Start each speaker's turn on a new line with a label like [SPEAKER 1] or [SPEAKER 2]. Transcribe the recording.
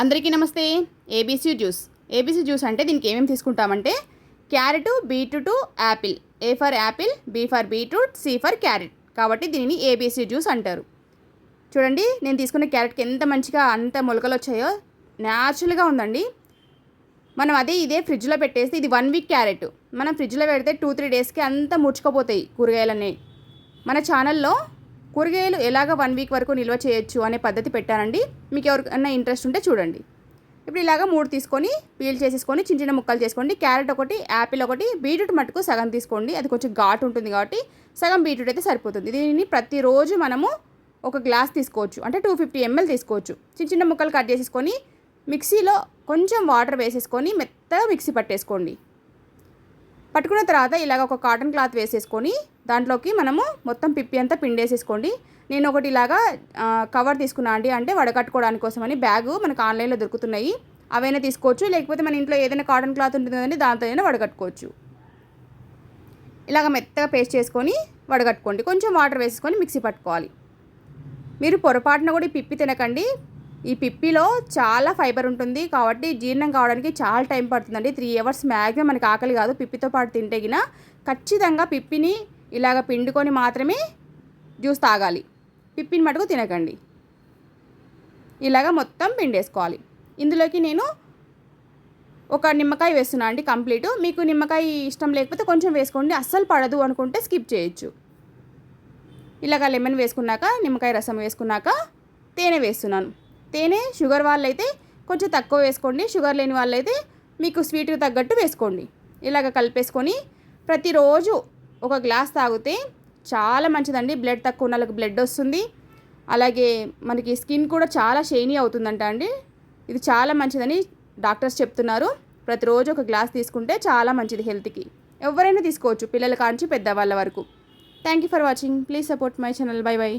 [SPEAKER 1] అందరికీ నమస్తే. ABC juice. ABC juice అంటే దీనికి ఏమేమి తీసుకుంటామంటే carrot beetroot apple. A for apple B for beetroot C for carrot. కాబట్టి దీనిని ఏబీసీ జ్యూస్ అంటారు. చూడండి నేను తీసుకున్న క్యారెట్కి ఎంత మంచిగా అంత మొలకలు వచ్చాయో న్యాచురల్గా ఉందండి. మనం అదే ఇదే ఫ్రిడ్జ్లో పెట్టేస్తే ఇది వన్ వీక్ క్యారెట్. మనం ఫ్రిడ్జ్లో పెడితే టూ త్రీ డేస్కి అంతా ముడుచుకుపోతాయి కూరగాయలన్నీ. మన ఛానల్లో కూరగాయలు ఎలాగ వన్ వీక్ వరకు నిల్వ చేయొచ్చు అనే పద్ధతి పెట్టానండి మీకు ఎవరికైనా ఇంట్రెస్ట్ ఉంటే చూడండి. ఇప్పుడు ఇలాగ మూడు తీసుకొని పీల్ చేసేసుకొని చిన్న చిన్న ముక్కలు చేసుకోండి. క్యారెట్ ఒకటి యాపిల్ ఒకటి బీట్రూట్ మటుకు సగం తీసుకోండి. అది కొంచెం ఘాటు ఉంటుంది కాబట్టి సగం బీట్రూట్ అయితే సరిపోతుంది. దీనిని ప్రతిరోజు మనము ఒక గ్లాస్ తీసుకోవచ్చు. అంటే టూ ఫిఫ్టీ ఎంఎల్ తీసుకోవచ్చు. చిన్న చిన్న ముక్కలు కట్ చేసేసుకొని మిక్సీలో కొంచెం వాటర్ వేసేసుకొని మెత్తగా మిక్సీ పట్టేసుకోండి. పట్టుకున్న తర్వాత ఇలాగ ఒక కాటన్ క్లాత్ వేసేసుకొని దాంట్లోకి మనము మొత్తం పిప్పి అంతా పిండేసేసుకోండి. నేను ఒకటి ఇలాగా కవర్ తీసుకున్నా అండి. అంటే వడకట్టుకోవడానికి కోసమని బ్యాగు మనకు ఆన్లైన్లో దొరుకుతున్నాయి. అవైనా తీసుకోవచ్చు. లేకపోతే మన ఇంట్లో ఏదైనా కాటన్ క్లాత్ ఉంటుంది కదండి దాంతో అయినా వడగట్టుకోవచ్చు ఇలాగ మెత్తగా పేస్ట్ చేసుకొని వడగట్టుకోండి కొంచెం వాటర్ వేసుకొని మిక్సీ పట్టుకోవాలి. మీరు పొరపాటున కూడా పిప్పి తినకండి. ఈ పిప్పిలో చాలా ఫైబర్ ఉంటుంది. కాబట్టి జీర్ణం కావడానికి చాలా టైం పడుతుందండి. త్రీ అవర్స్ మ్యాక్సిమం మనకి ఆకలి కాదు. పిప్పితో పాటు తింటే గిన ఖచ్చితంగా పిప్పిని ఇలాగ పిండుకొని మాత్రమే జ్యూస్ తాగాలి. పిప్పిని మటుకు తినకండి. ఇలాగ మొత్తం పిండేసుకోవాలి. ఇందులోకి నేను ఒక నిమ్మకాయ వేస్తున్నా అండి కంప్లీట్. మీకు నిమ్మకాయ ఇష్టం లేకపోతే కొంచెం వేసుకోండి. అస్సలు పడదు అనుకుంటే స్కిప్ చేయొచ్చు. ఇలాగ లెమన్ వేసుకున్నాక నిమ్మకాయ రసం వేసుకున్నాక తేనె వేస్తున్నాను. తేనె షుగర్ వాళ్ళైతే కొంచెం తక్కువ వేసుకోండి. షుగర్ లేని వాళ్ళైతే మీకు స్వీట్కి తగ్గట్టు వేసుకోండి. ఇలాగ కలిపేసుకొని ప్రతిరోజు ఒక గ్లాస్ తాగితే చాలా మంచిదండి. బ్లడ్ తక్కువ ఉన్న వాళ్ళకి బ్లడ్ వస్తుంది. అలాగే మనకి స్కిన్ కూడా చాలా షైనీ అవుతుందంట అండి. ఇది చాలా మంచిదని డాక్టర్స్ చెప్తున్నారు. ప్రతిరోజు ఒక గ్లాస్ తీసుకుంటే చాలా మంచిది హెల్త్కి. ఎవరైనా తీసుకోవచ్చు. పిల్లల కాంచి పెద్దవాళ్ళ వరకు. Thank you for watching. Please support my channel. Bye bye.